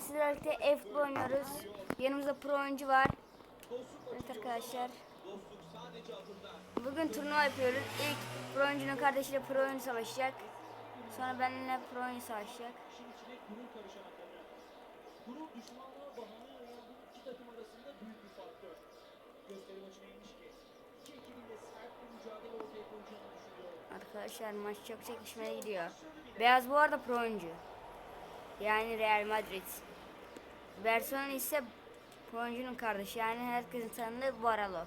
sizlerle birlikte F oynuyoruz. Yanımızda pro oyuncu var. Evet arkadaşlar. Bugün turnuva yapıyoruz. İlk pro oyuncunun kardeşiyle pro oyuncu savaşacak. Sonra benimle pro oyuncu savaşacak. Arkadaşlar maç çok çekişmeye gidiyor. Beyaz bu arada pro oyuncu. Yani Real Madrid. Barcelona ise oyuncunun kardeşi. Yani herkesin tanıdığı Baralo.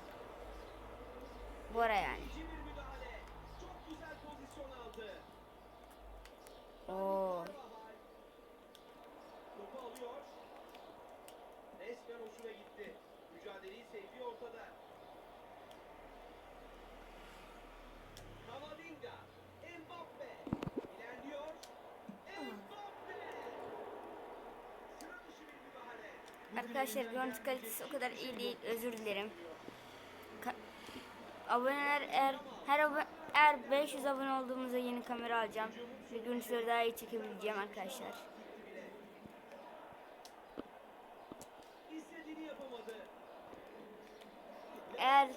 Bora yani. Oo. Arkadaşlar görüntü kalitesi o kadar iyi değil. Özür dilerim. Ka- aboneler eğer her abo- eğer 500 abone olduğumuzda yeni kamera alacağım. Ve görüntüleri daha iyi çekebileceğim arkadaşlar. Eğer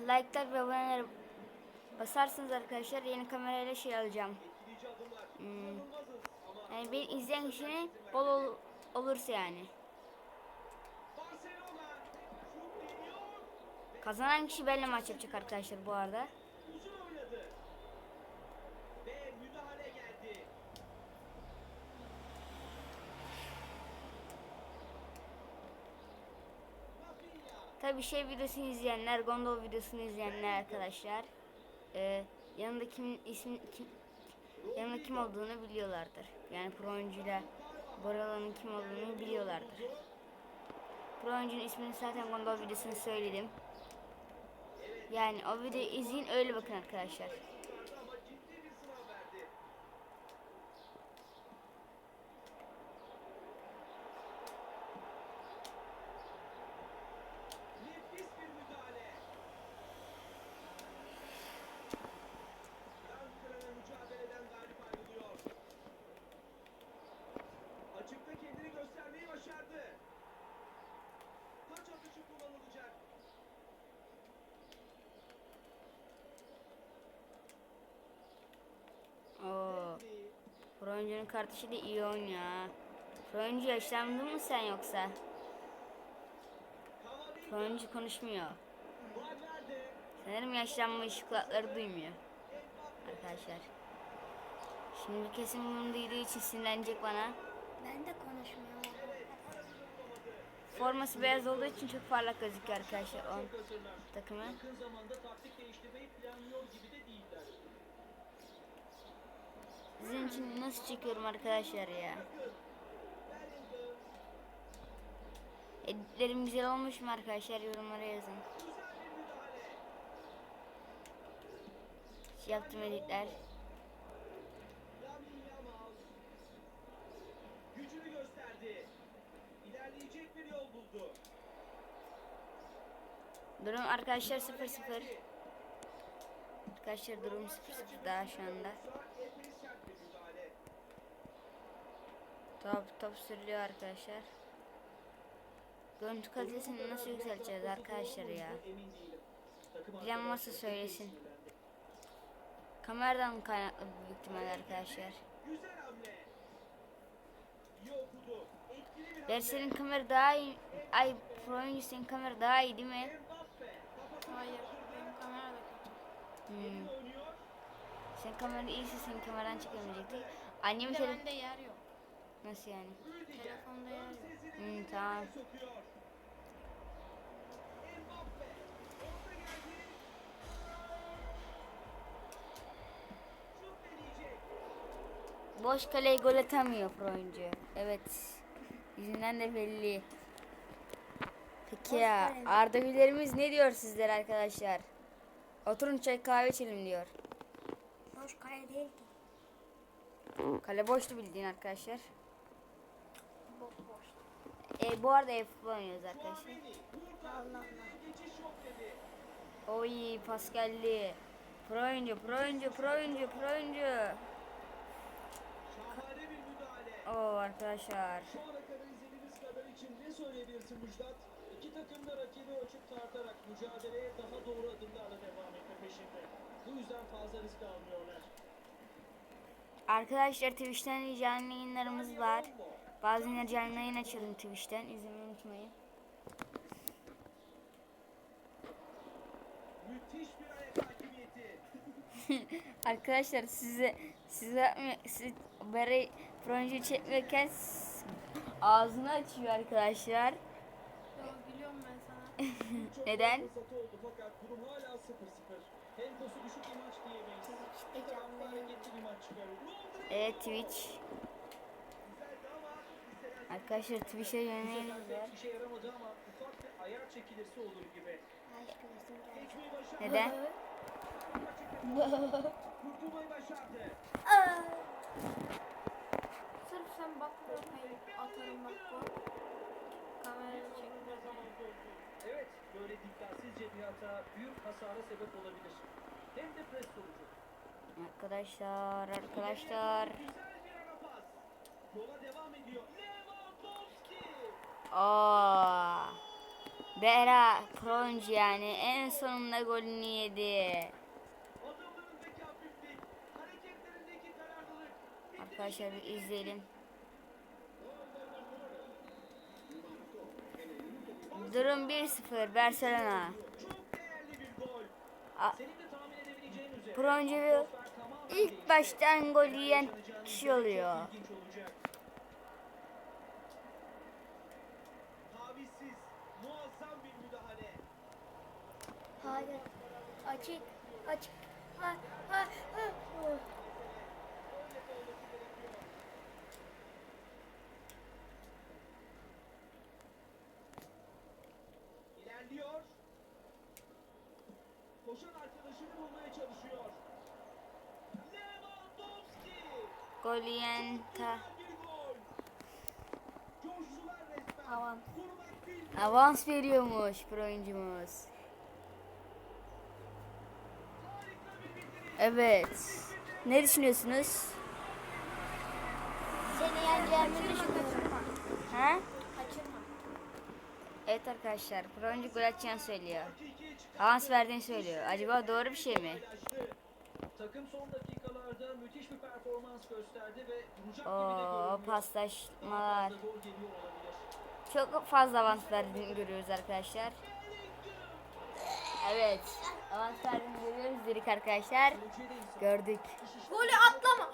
like'lar ve aboneler basarsanız arkadaşlar yeni kamerayla şey alacağım. Hmm. Yani beni izleyen kişinin bol ol- olursa yani. Kazanan kişi benimle maç yapacak arkadaşlar bu arada. Tabi şey videosunu izleyenler, Gondol videosunu izleyenler arkadaşlar. E, yanında kimin ismi kim, yanında kim olduğunu biliyorlardır. Yani pro oyuncuyla Borala'nın kim olduğunu biliyorlardır. Pro oyuncunun ismini zaten Gondol videosunu söyledim. Yani o videoyu izleyin öyle bakın arkadaşlar. Pro oyuncunun kardeşi de iyi oynuyor ha. Pro oyuncu yaşlandın mı sen yoksa? Kamavinga. Pro oyuncu konuşmuyor. Sanırım yaşlanmış kulakları duymuyor. Arkadaşlar. Şimdi kesin bunu duyduğu için sinirlenecek bana. Ben de konuşmuyorum. Forması beyaz olduğu için çok parlak gözüküyor arkadaşlar on takımı. Yakın zamanda taktik değiştirmeyi planlıyor gibi de değiller. Sizin için nasıl çekiyorum arkadaşlar ya? Editlerim güzel olmuş mu arkadaşlar yorumlara yazın. Şey yaptım editler. Gücünü gösterdi. İlerleyecek bir yol buldu. Durum arkadaşlar 0-0. Arkadaşlar durum 0-0 daha şu anda. Sonra epey sert bir müdahale. Top top sürülüyor arkadaşlar. Görüntü kalitesini nasıl yükselteceğiz arkadaşlar ya? Bilen varsa söylesin. Kameradan kaynaklı büyük ihtimal arkadaşlar. Der senin kamera daha iyi. Ay pro senin kamera daha iyi değil mi? Hayır, benim kamera da kötü. Hmm. Senin kameran iyiyse senin kameradan çekemeyecektik. De telefonu... bende yer yok. Nasıl yani? Telefonda yer. Hmm, tamam. Boş kaleyi gol atamıyor pro oyuncu. Evet. Yüzünden de belli. Peki ya Arda Güler'imiz ne diyor sizlere arkadaşlar? Oturun çay kahve içelim diyor. Boş kare değil ki. Kale boştu bildiğin arkadaşlar. E, bu arada e-futbol oynuyoruz arkadaşlar. Allah Allah. Oy pas geldi. Pro oyuncu, pro oyuncu, pro oyuncu, pro oyuncu. Şahane bir müdahale. Oo arkadaşlar. Sonra kanalize söyleyebilirsin Müjdat. İki takım da rakibi ölçüp tartarak mücadeleye daha doğru adımlarla devam etme peşinde. Bu yüzden fazla risk almıyorlar. Arkadaşlar Twitch'ten canlı yayınlarımız var. Bazen canlı yayın açalım Twitch'ten. İzlemeyi unutmayın. Müthiş bir ayak hakimiyeti. Arkadaşlar size size siz böyle proje çekmekten ağzını açıyor arkadaşlar. Gülüyorum ben sana. Neden? fırsatı oldu fakat durum hala 0-0. Temposu düşük bir maç diyemeyiz. İşte Devamlı canlı. hareketli bir maç çıkarıyor. Evet Twitch. Aşkım geldi. Geçmeyi başardı. Neden? Kurtulmayı başardı. Aa! Sırf sen kayıp atarım bak bu. Kamerayı çekmez. Evet, böyle dikkatsizce bir hata büyük hasara sebep olabilir. Hem de pres sonucu. Arkadaşlar arkadaşlar. Aa. Bera Pronci yani en sonunda golünü yedi. Arkadaşlar bir izleyelim. Durum 1-0 Barcelona. Tamamen ilk baştan gol yiyen kişi oluyor. Hayır. Açık. Açık. Ha, ha, ha. İlerliyor. Koşan arkadaşını bulmaya çalışıyor. Lewandowski. Gol yiyen ta Güzel bir gol. Coştular resmen. Avans. Avans veriyormuş bu oyuncumuz. Evet. Ne düşünüyorsunuz? Seni yeneceğimi düşünüyorum. Ha? Kaçırma. Evet arkadaşlar. Pronci gol atacağını söylüyor. Avans verdiğini söylüyor. Acaba doğru bir şey mi? Takım son dakikalarda müthiş bir performans gösterdi ve duracak Oo paslaşmalar. Çok fazla avans verdiğini görüyoruz arkadaşlar. Evet. Avans verdiğini görüyoruz dedik arkadaşlar. Gördük. Golü atlama.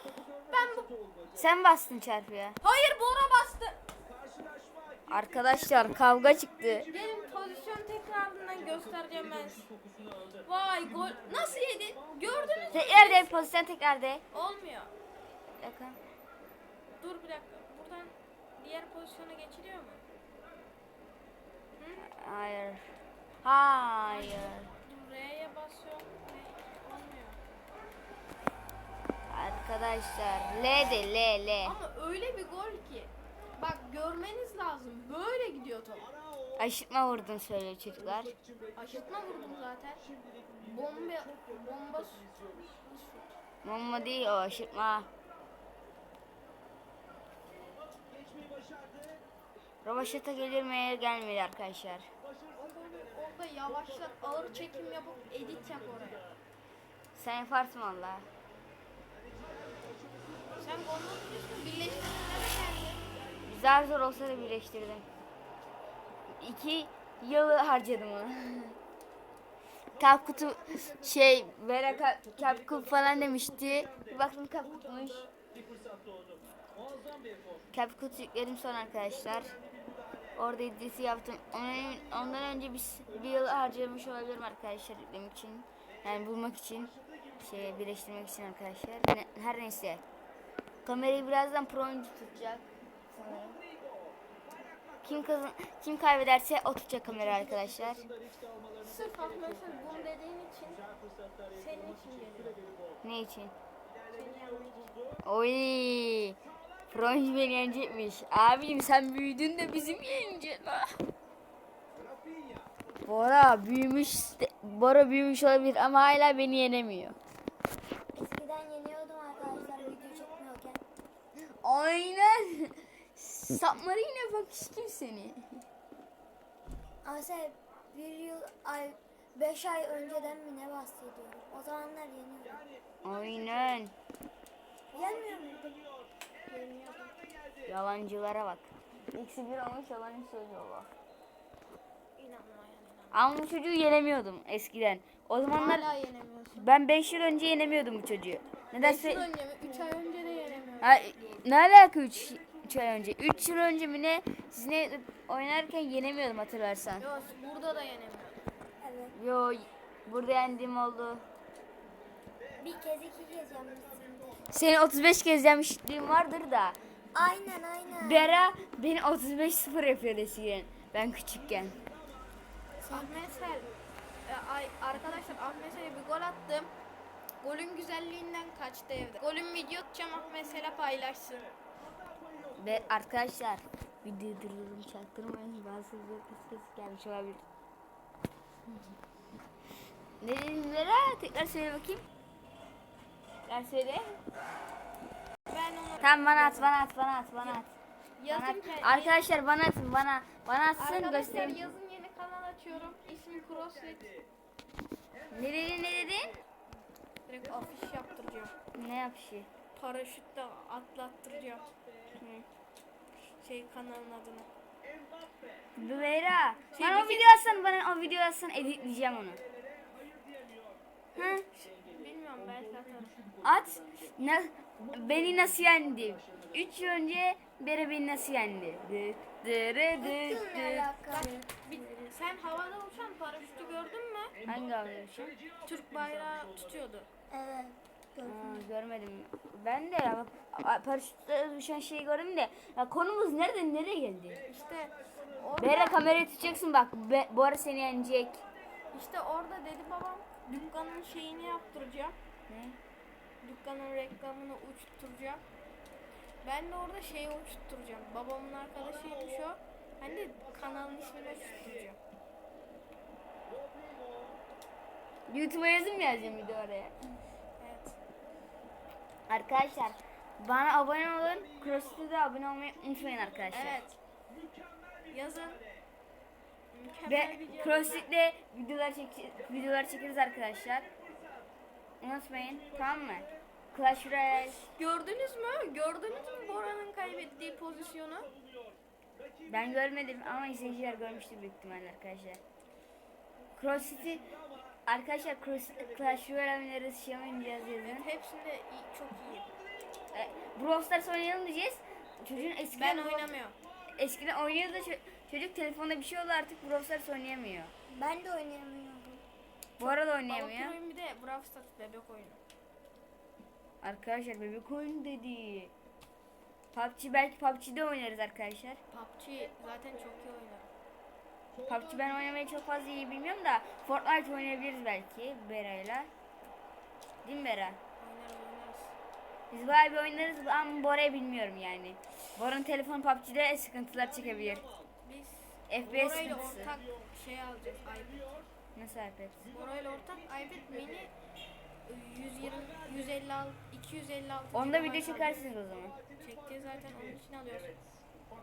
Ben bu... Sen bastın çarpıya. Hayır Bora bastı. Arkadaşlar kavga çıktı. Gelin pozisyon tekrarından göstereceğim ben. Vay gol. Nasıl yedin? Gördünüz mü? Tekrar de pozisyon tekrar de. Olmuyor. Bir dakika. Dur bir dakika. Buradan diğer pozisyona geçiliyor mu? Hayır. Hayır. R'ye basıyorum. Olmuyor. Arkadaşlar L de L L. Ama öyle bir gol ki. Bak görmeniz lazım. Böyle gidiyor top. Aşırtma vurdun söylüyor çocuklar. Aşırtma vurdum zaten. Bomba, bomba. Bomba değil o aşırtma. Rovaşata gelir mi gelmedi arkadaşlar. Orada yavaşlat, ağır çekim yapıp edit yap oraya. Sen yaparsın valla. Sen golü biliyorsun, birleştirmelere geldi. Güzel zor olsa da birleştirdim. İki yıl harcadım onu. Kap kutu şey Vera kap, kap kutu falan demişti. Bir baktım kap kutumuş. Bir fırsat doğdu. Muazzam bir efor. Kap kutu yükledim sonra arkadaşlar. Orada iddiası yaptım. Ondan, ondan önce bir, bir yıl harcamış olabilirim arkadaşlar yüklemek için. Yani bulmak için. Şey birleştirmek için arkadaşlar. Ne- her neyse. Kamerayı birazdan pro oyuncu tutacak. sanırım. Kim kazan kim kaybederse o tutacak kamera arkadaşlar. Sırf arkadaşlar bunu dediğin için senin için geliyor. Ne için. Oy. Bronz beni yenecekmiş. Abicim sen büyüdün de bizim yeneceksin ha. Bora büyümüş. Bora büyümüş olabilir ama hala beni yenemiyor. Eskiden yeniyordum arkadaşlar video çekmiyorken. Aynen. Sapmarı yine bak işte seni. Aslında bir yıl ay beş ay önceden mi ne bahsediyorum. O zamanlar yeniyordum. Aynen. Yenmiyor muydum? Yalancılara bak. Eksi bir olmuş yalancı söylüyor bak. Ama bu çocuğu yenemiyordum eskiden. O zamanlar Hala yenemiyorsun. ben 5 yıl önce yenemiyordum bu çocuğu. Neden 5 yıl önce mi? 3 ay önce de yenemiyorum. Ha, ne alaka 3 3 ay önce? 3 yıl önce mi ne sizinle oynarken yenemiyordum hatırlarsan. Yok burada da yenemiyorum. Evet. Yo burada yendiğim oldu. Bir kez iki kez yenmişsindir. Senin 35 kez yenmişliğin vardır da. Aynen aynen. Bera beni 35-0 yapıyor eskiden. Ben küçükken. Ahmet Sel. e, ay, arkadaşlar Ahmet Sel'e bir gol attım. Golün güzelliğinden kaçtı evde. Golün video atacağım Ahmet Sel'e paylaşsın. Ve arkadaşlar video durdururum çaktırmayın. Bazı kıs kıs gelmiş olabilir. Ne dedin Bera? Tekrar söyle bakayım. Söyle. Ben onu Tamam bana at bana at bana at bana at. Bana yazın at. ke- Arkadaşlar bana atın bana. Bana atsın Arkadaşlar göstereyim. yazın yeni kanal açıyorum. İsmi Crossfit. Ne dedin ne dedin? Direkt afiş yaptıracağım. Ne yapışı? Paraşütle atlattıracağım. Hı. Şey kanalın adını. Bera. Şey, Bana o video atsan bana o video atsan editleyeceğim onu. Hı? At. Na, beni nasıl yendi? 3 yıl önce Bera beni nasıl yendi? Dı, dırı, dı, dı. sen havada uçan paraşütü gördün mü? Hangi alıyorsun? Türk bayrağı tutuyordu. Evet. Aa, görmedim. Ben de ya paraşütle düşen şeyi gördüm de ya konumuz nereden nereye geldi? İşte orada, Bera kamerayı tutacaksın bak. Be, bu ara seni yenecek. işte orada dedi babam dükkanın şeyini yaptıracağım. Ne? Dükkanın reklamını uçturacağım. Ben de orada şeyi uçturacağım. Babamın arkadaşıymış o. Ben de kanalın ismini uçturacağım. YouTube'a yazım yazacağım bir de oraya? Evet. Arkadaşlar bana abone olun. CrossFit'e de abone olmayı unutmayın arkadaşlar. Evet. Yazın. Mükemmel Ve. CrossFit'le videolar çek videolar çekeriz arkadaşlar. Unutmayın tamam mı? Clash Royale Gördünüz mü? Gördünüz mü Bora'nın kaybettiği pozisyonu? ben görmedim ama izleyiciler görmüştür büyük ihtimalle arkadaşlar. CrossFit'i arkadaşlar Cross, Clash Royale oynarız, şey oynayacağız yazın. Hepsinde iyi, çok iyi. E, Brawl Stars oynayalım diyeceğiz. Çocuğun eskiden Ben oynamıyorum. eskiden oynuyordu da ço- çocuk telefonda bir şey oldu artık Brawl Stars oynayamıyor. Ben de oynayamıyorum. Bu arada oynayamıyor. oyun bir de Brawl Stars bebek oyunu. Arkadaşlar bebek oyun dedi. PUBG belki PUBG'de oynarız arkadaşlar. PUBG zaten çok iyi oynar. PUBG ben oynamayı çok fazla iyi bilmiyorum da Fortnite oynayabiliriz belki Bera'yla. Değil mi Bera? Oynarız oynarız. Biz bayağı bir oynarız ama Bora'yı bilmiyorum yani. Bora'nın telefonu PUBG'de sıkıntılar çekebilir. Biz FPS Bora'yla ortak şey alacağız iPad. Nasıl iPad? Bora'yla ortak iPad mini 120 156 256 Onda video çekersiniz o zaman. Çekeceğiz zaten onun için alıyoruz.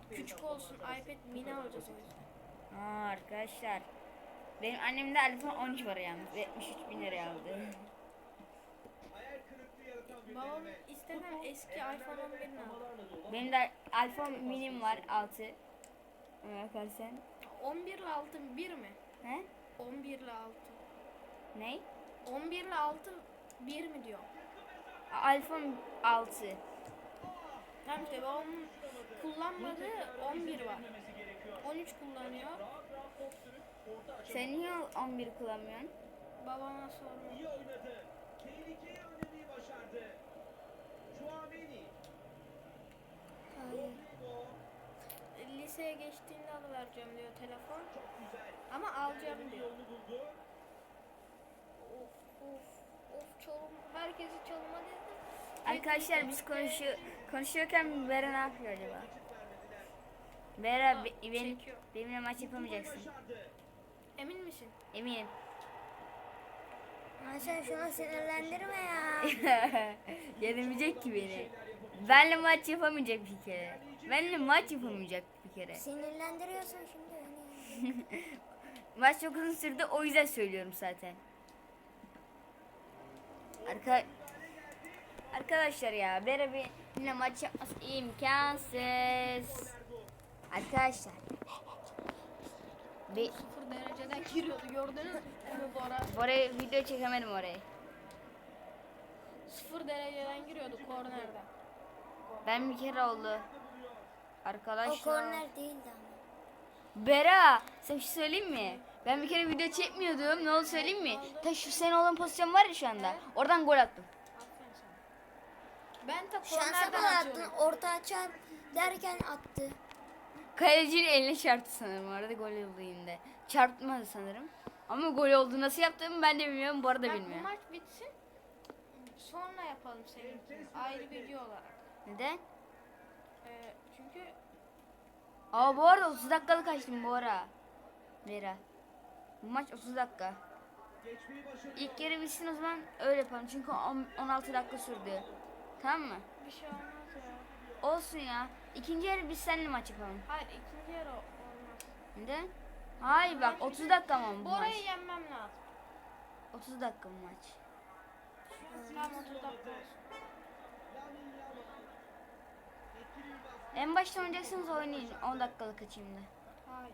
Küçük olsun iPad mini alacağız o yüzden. Aa arkadaşlar. Benim annemde iPhone 13 var yalnız. ve 73 bin liraya aldı. Babam istesem eski iPhone 11'ini aldı. Benim de iPhone minim var 6. Ona bakarsan. 11 ile 6 1 mi? He? 11 ile 6. Ne? 11 ile 6 1 mi diyor? iPhone 6. Tamam işte babamın kullanmadığı 11 var. 13 kullanıyor. Sen niye 11 kullanmıyorsun? Babama sorma. İyi oynadı. Tehlikeyi önlemeyi başardı. Chouameni. Hayır. Liseye geçtiğinde alıvereceğim diyor telefon. Çok güzel. Ama alacağım diyor. Of of of çalım. Herkesi çalıma dedi. Arkadaşlar biz konuşuyor konuşuyorken Bera ne yapıyor acaba? Bera be, benim, benimle maç yapamayacaksın. Emin misin? Eminim. Ama sen şunu sinirlendirme ya. Yenemeyecek ki beni. Benle maç yapamayacak bir kere. Benle maç yapamayacak bir kere. Sinirlendiriyorsun şimdi beni. Maç çok uzun sürdü o yüzden söylüyorum zaten. Arka Arkadaşlar ya beraberinde maç yapması imkansız. Arkadaşlar. Bir Sıfır dereceden giriyordu gördünüz mü Bora? oraya video çekemedim orayı. Sıfır dereceden giriyordu kornerden. Ben bir kere oldu. O Arkadaşlar. korner değildi ama. Bera, sen bir şey söyleyeyim mi? Ben bir kere video çekmiyordum. Ne oldu söyleyeyim mi? Ta şu senin olan pozisyon var ya şu anda. Oradan gol attım. Ben de Şansa kornerden gol attın. atıyorum. Orta açar derken attı. Kalecinin eline çarptı sanırım. Arada gol oldu yine. Çarpmadı sanırım. Ama gol oldu. Nasıl yaptığımı ben de bilmiyorum. Bu arada Bak bu bilmiyorum. maç bitsin. Sonra yapalım seninkini. Ayrı video olarak. Neden? Ee, çünkü Aa bu arada 30 dakikalık açtım bu ara. Vera. Bu maç 30 dakika. İlk yarı bitsin o zaman öyle yapalım. Çünkü on- 16 dakika sürdü. Tamam mı? bir şey olmaz ya. Olsun ya. İkinci yarı biz seninle maç yapalım. Hayır ikinci yarı olmaz. Neden? Hayır bak 30 dakika mı bu Bora'yı maç? yenmem lazım. 30 dakika bu maç. Tamam 30 dakika olsun. En başta oynayacaksınız oynayın. 10 dakikalık açayım da. Hayır.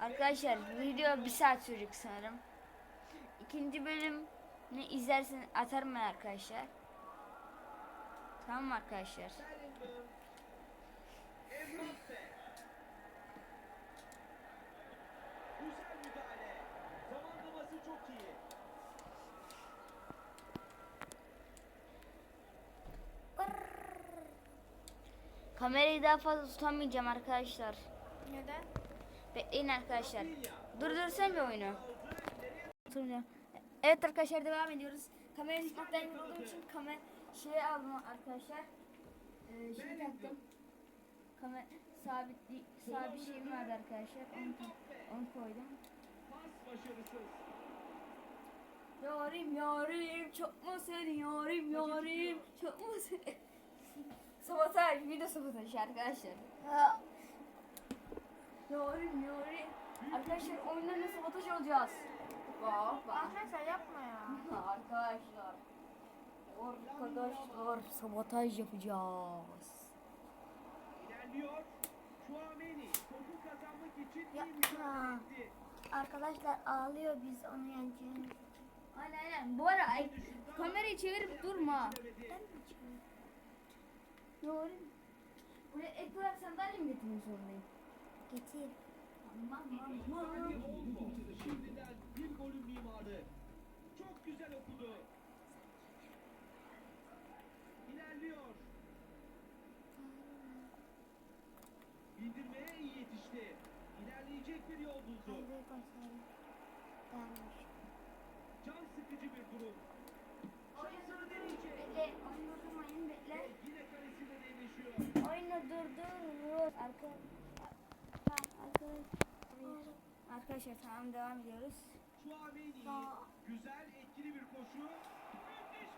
Arkadaşlar video bir saat sürecek sanırım. İkinci bölüm ne izlersin atarım ben arkadaşlar. Tamam arkadaşlar? Bellingham. Mbappe. Güzel müdahale. Zamanlaması çok iyi. Kamerayı daha fazla tutamayacağım arkadaşlar. Neden? Bekleyin arkadaşlar. Durdursam bir oyunu. Evet arkadaşlar devam ediyoruz. Kamerayı tutmaktan yorulduğum için kamera şey aldım arkadaşlar. Ee, şey taktım. Kamera sabit sabit şeyim vardı arkadaşlar. Onu, onu koydum. Yarim yarim çok mu seni yarim yarim çok mu seni Sabotaj video sabotaj arkadaşlar. Ha, Yarim yarim Arkadaşlar oyunlarında sabotaj olacağız. Bak bak Arkadaşlar yapma ya. Arkadaşlar. Arkadaşlar sabotaj yapacağız. İlerliyor. Chouameni topu kazanmak için Ya- iyi mücadele etti. arkadaşlar ağlıyor biz onu yeneceğimiz için. Aynen aynen. Bu ara ay, kamerayı çevirip durma. Ben mi çıkıyorum? Yarim Buraya ek olarak sandalye mi getirmek zorundayım? Getir. Aman aman. Şimdiden bir golün mimarı. Çok güzel okudu. İlerliyor. Bindirmeye iyi yetişti. İlerleyecek bir yol buldu. Can sıkıcı bir durum. Oyunu durdur. Arka... Ha, arkadaşlar. Arkadaşlar tamam devam ediyoruz. Chouameni. Güzel etkili bir koşu. Müthiş.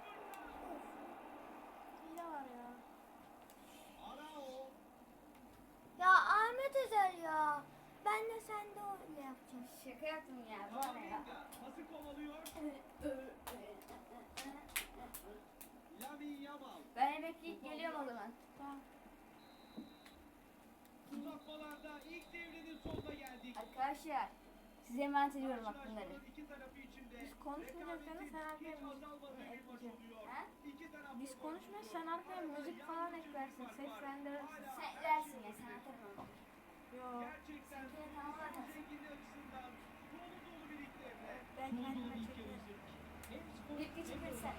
Hile var ya. Arao. Ya Ahmet Özel ya. Ben de sende öyle yapacağım. Şaka yaptım ya bu ne ya. Pası kovalıyor. Lamin Yamal. Ben emekleyip geliyorum o zaman. Tamam. Uzatmalarda ilk devrenin sonuna geldik. Arkadaşlar size emanet ediyorum bak bunları. Biz konuşmayacaklarını sen arkaya müzik Biz konuşmuyoruz sen arkaya müzik falan eklersin. Seslendirirsin. Sen dersin ya sen atarım onu. Yo. Gerçekten Sen tamam dolu dolu birlikte. Ben kendime spor Birlikte çekersen.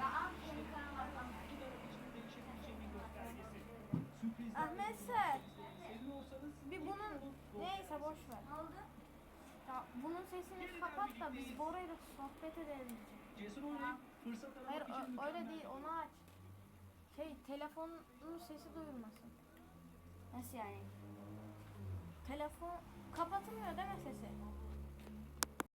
Ben al yeni kanal var falan. iki taraf için değişebileceğinin göstergesi. Sürprizler Ahmet sen. Senin olsanız Bir bunun neyse boş ver. Ne oldu? Ya bunun sesini kapat da biz Bora'yla sohbet edelim. Cesur oynayıp fırsat Hayır için ö- öyle değil onu aç. Şey telefonun sesi duyulmasın. Nasıl yani? Telefon kapatılmıyor değil mi sesi?